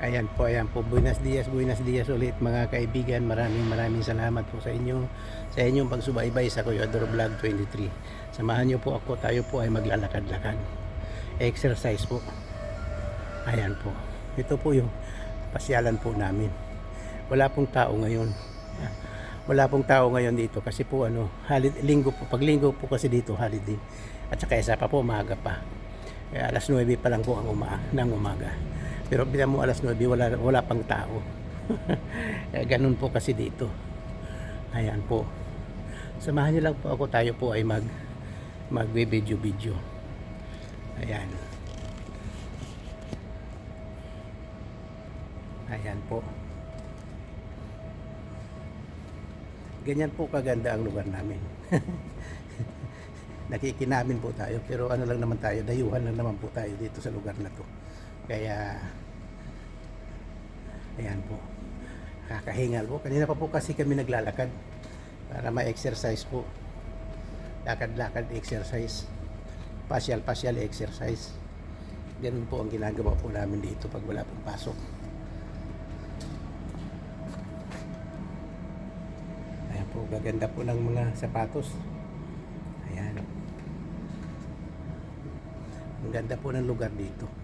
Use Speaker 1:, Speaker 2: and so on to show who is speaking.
Speaker 1: Ayan po, ayan po. Buenos dias, buenos dias ulit mga kaibigan. Maraming maraming salamat po sa inyo sa inyong pagsubaybay sa Kuya Ador Vlog 23. Samahan niyo po ako, tayo po ay maglalakad-lakad. Exercise po. Ayan po. Ito po yung pasyalan po namin. Wala pong tao ngayon. Wala pong tao ngayon dito kasi po ano, halid, linggo po. Pag linggo po kasi dito, holiday. At saka isa pa po, maaga pa. Kaya alas 9 pa lang po ang uma, ng umaga. Pero bilang mo alas 9, wala, wala pang tao. Kaya ganun po kasi dito. Ayan po. Samahan niyo lang po ako. Tayo po ay mag mag-video-video. Ayan. Ayan po. Ganyan po kaganda ang lugar namin. Nakikinamin po tayo pero ano lang naman tayo, dayuhan lang naman po tayo dito sa lugar na to. Kaya ayan po. Kakahingal po. Kanina pa po kasi kami naglalakad para ma-exercise po. Lakad-lakad exercise. Pasyal-pasyal exercise. Ganun po ang ginagawa po namin dito pag wala pong pasok. Ayan po, gaganda po ng mga sapatos. Ayan. Ang ganda po ng lugar dito.